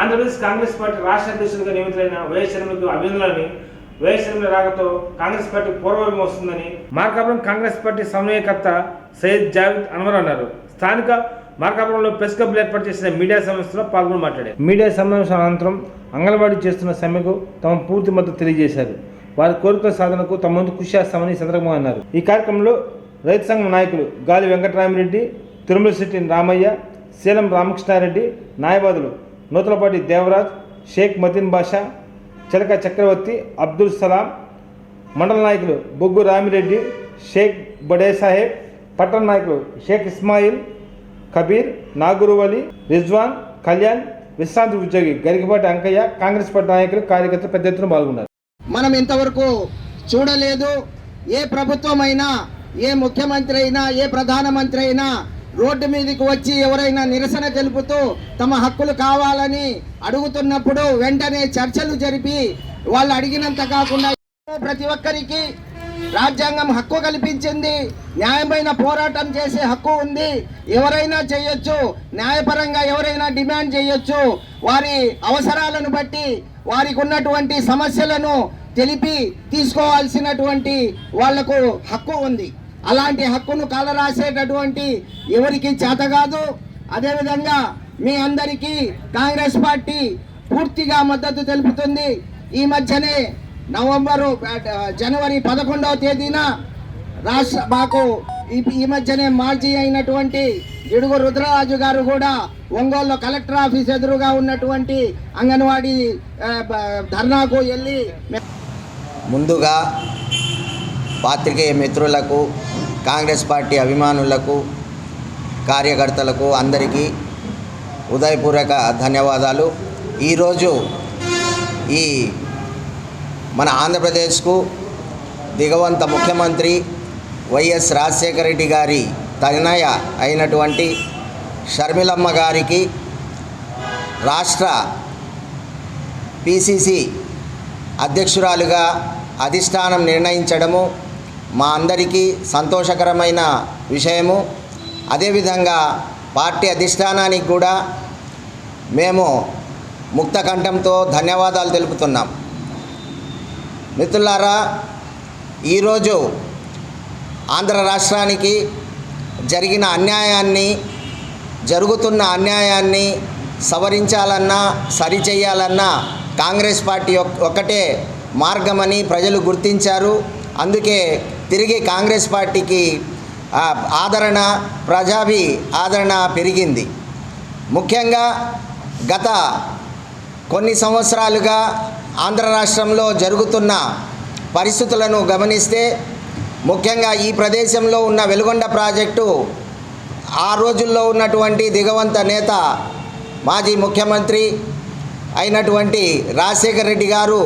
Andhra Pradesh Congress party రాష్ట్ర అధ్యక్షుడిగా నియమితులైన వైఎస్ చంద్రబాబు అభినందనలని వైఎస్ చంద్రబాబు రాకతో కాంగ్రెస్ పార్టీ పూర్వం వస్తుందని మార్కాపురం కాంగ్రెస్ పార్టీ సమన్వయకర్త సయ్యద్ జావేద్ అన్వర్ అన్నారు. స్థానిక మార్కాపురంలో ప్రెస్ క్లబ్లు ఏర్పాటు చేసిన మీడియా సమావేశంలో పాల్గొని మాట్లాడారు. మీడియా సమావేశం అనంతరం అంగన్వాడీ చేస్తున్న సమ్మెకు తమ పూర్తి మద్దతు తెలియజేశారు. వారి కోరికల సాధనకు తమ ముందు కృషి చేస్తామని సందర్భంగా అన్నారు. ఈ కార్యక్రమంలో రైతు సంఘం నాయకులు గాలి వెంకటరామిరెడ్డి తిరుమల శెట్టి రామయ్య శీలం రామకృష్ణారెడ్డి న్యాయవాదులు నూతలపాటి దేవరాజ్ షేక్ మతిన్ బాషా చిలక చక్రవర్తి అబ్దుల్ సలాం మండల నాయకులు బొగ్గు రామిరెడ్డి షేక్ బడే సాహెబ్ పట్టణ నాయకులు షేక్ ఇస్మాయిల్ కబీర్ నాగురువలి రిజ్వాన్ కళ్యాణ్ విశ్రాంతి ఉద్యోగి గరికపాటి అంకయ్య కాంగ్రెస్ పార్టీ నాయకులు కార్యకర్తలు పెద్ద ఎత్తున పాల్గొన్నారు. మనం ఇంతవరకు చూడలేదు ఏ ప్రభుత్వం అయినా ఏ ముఖ్యమంత్రి అయినా ఏ ప్రధానమంత్రి అయినా రోడ్డు మీదకి వచ్చి ఎవరైనా నిరసన తెలుపుతూ తమ హక్కులు కావాలని అడుగుతున్నప్పుడు వెంటనే చర్చలు జరిపి వాళ్ళు అడిగినంత కాకుండా ప్రతి ఒక్కరికి రాజ్యాంగం హక్కు కల్పించింది న్యాయమైన పోరాటం చేసే హక్కు ఉంది. ఎవరైనా చేయొచ్చు న్యాయపరంగా ఎవరైనా డిమాండ్ చేయొచ్చు. వారి అవసరాలను బట్టి వారికి ఉన్నటువంటి సమస్యలను తెలిపి తీసుకోవాల్సినటువంటి వాళ్ళకు హక్కు ఉంది. అలాంటి హక్కును కాలరాసేటటువంటి ఎవరికి చేత కాదు. అదేవిధంగా మీ అందరికీ కాంగ్రెస్ పార్టీ పూర్తిగా మద్దతు తెలుపుతుంది. ఈ మధ్యనే నవంబరు జనవరి పదకొండవ తేదీన రాష్ట్ర మాకు ఈ- మధ్యనే మాజీ అయినటువంటి గిడుగు రుద్రరాజు గారు కూడా ఒంగోలులో కలెక్టర్ ఆఫీస్ ఎదురుగా ఉన్నటువంటి అంగన్వాడీ ధర్నాకు వెళ్ళి ముందుగా పాత్రికేయ మిత్రులకు కాంగ్రెస్ పార్టీ అభిమానులకు కార్యకర్తలకు అందరికీ ఉదయపూర్వక ధన్యవాదాలు. ఈరోజు ఈ మన ఆంధ్రప్రదేశ్కు దిగవంత ముఖ్యమంత్రి వైఎస్ రాజశేఖర రెడ్డి గారి తనయ అయినటువంటి షర్మిలమ్మ గారికి రాష్ట్ర పిసిసి అధ్యక్షురాలుగా అధిష్టానం నిర్ణయించడము మా అందరికీ సంతోషకరమైన విషయము. అదేవిధంగా పార్టీ అధిష్టానానికి కూడా మేము ముక్త కంఠంతో ధన్యవాదాలు తెలుపుతున్నాం. మిత్రులారా ఈరోజు ఆంధ్ర రాష్ట్రానికి జరిగిన అన్యాయాన్ని జరుగుతున్న అన్యాయాన్ని సవరించాలన్నా సరిచేయాలన్నా కాంగ్రెస్ పార్టీ ఒక్కటే మార్గమని ప్రజలు గుర్తించారు. అందుకే తిరిగి కాంగ్రెస్ పార్టీకి ఆదరణ ప్రజాభి ఆదరణ పెరిగింది. ముఖ్యంగా గత కొన్ని సంవత్సరాలుగా ఆంధ్ర రాష్ట్రంలో జరుగుతున్న పరిస్థితులను గమనిస్తే ముఖ్యంగా ఈ ప్రదేశంలో ఉన్న వెలుగొండ ప్రాజెక్టు ఆ రోజుల్లో ఉన్నటువంటి దిగవంత నేత మాజీ ముఖ్యమంత్రి అయినటువంటి రాజశేఖర రెడ్డి గారు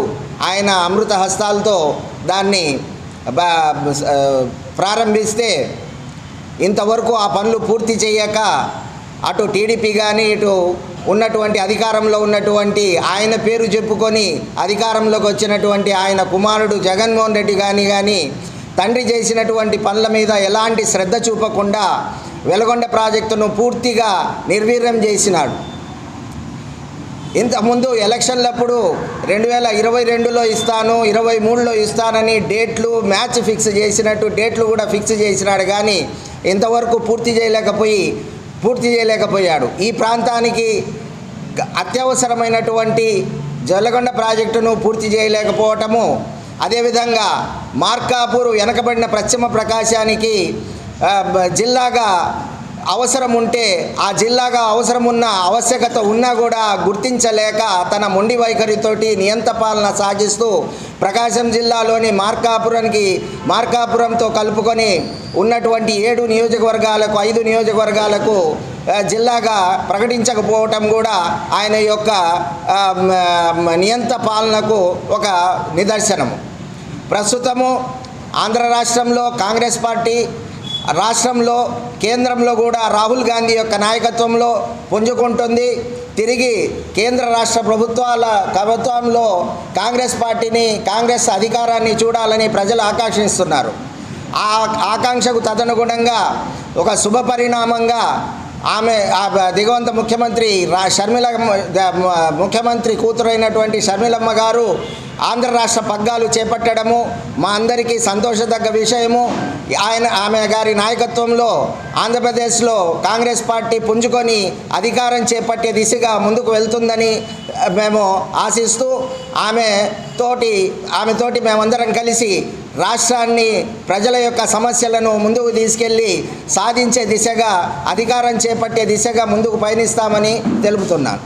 ఆయన అమృత హస్తాలతో దాన్ని ప్రారంభిస్తే ఇంతవరకు ఆ పనులు పూర్తి చేయక అటు టీడీపీ కానీ ఇటు ఉన్నటువంటి అధికారంలో ఉన్నటువంటి ఆయన పేరు చెప్పుకొని అధికారంలోకి వచ్చినటువంటి ఆయన కుమారుడు జగన్మోహన్ రెడ్డి కానీ కానీ తండ్రి చేసినటువంటి పనుల మీద ఎలాంటి శ్రద్ధ చూపకుండా వెలగొండ ప్రాజెక్టును పూర్తిగా నిర్వీర్యం చేసినాడు. ఇంతకుముందు ఎలక్షన్లప్పుడు రెండు వేల ఇరవై రెండులో ఇస్తాను ఇరవై మూడులో ఇస్తానని డేట్లు మ్యాచ్ ఫిక్స్ చేసినట్టు డేట్లు కూడా ఫిక్స్ చేసినాడు. కానీ ఇంతవరకు పూర్తి చేయలేకపోయి పూర్తి చేయలేకపోయాడు. ఈ ప్రాంతానికి అత్యవసరమైనటువంటి జల్లగొండ ప్రాజెక్టును పూర్తి చేయలేకపోవటము అదేవిధంగా మార్కాపూర్ వెనకబడిన పశ్చిమ ప్రకాశానికి జిల్లాగా అవసరం ఉంటే ఆ జిల్లాగా అవసరం ఉన్న ఆవశ్యకత ఉన్నా కూడా గుర్తించలేక తన మొండి వైఖరితోటి నియంత పాలన సాగిస్తూ ప్రకాశం జిల్లాలోని మార్కాపురానికి మార్కాపురంతో కలుపుకొని ఉన్నటువంటి ఏడు నియోజకవర్గాలకు ఐదు నియోజకవర్గాలకు జిల్లాగా ప్రకటించకపోవటం కూడా ఆయన యొక్క నియంత పాలనకు ఒక నిదర్శనము. ప్రస్తుతము ఆంధ్ర రాష్ట్రంలో కాంగ్రెస్ పార్టీ రాష్ట్రంలో కేంద్రంలో కూడా రాహుల్ గాంధీ యొక్క నాయకత్వంలో పుంజుకుంటుంది. తిరిగి కేంద్ర రాష్ట్ర ప్రభుత్వాల ప్రభుత్వంలో కాంగ్రెస్ పార్టీని కాంగ్రెస్ అధికారాన్ని చూడాలని ప్రజలు ఆకాంక్షిస్తున్నారు. ఆ ఆకాంక్షకు తదనుగుణంగా ఒక శుభ పరిణామంగా ఆమె ఆ దిగవంత ముఖ్యమంత్రి రా షర్మిల ముఖ్యమంత్రి కూతురైనటువంటి షర్మిలమ్మ గారు ఆంధ్ర రాష్ట్ర పగ్గాలు చేపట్టడము మా అందరికీ సంతోషదగ్గ విషయము. ఆయన ఆమె గారి నాయకత్వంలో ఆంధ్రప్రదేశ్లో కాంగ్రెస్ పార్టీ పుంజుకొని అధికారం చేపట్టే దిశగా ముందుకు వెళ్తుందని మేము ఆశిస్తూ ఆమె తోటి ఆమెతోటి మేమందరం కలిసి రాష్ట్రాన్ని ప్రజల యొక్క సమస్యలను ముందుకు తీసుకెళ్ళి సాధించే దిశగా అధికారం చేపట్టే దిశగా ముందుకు పయనిస్తామని తెలుపుతున్నాను.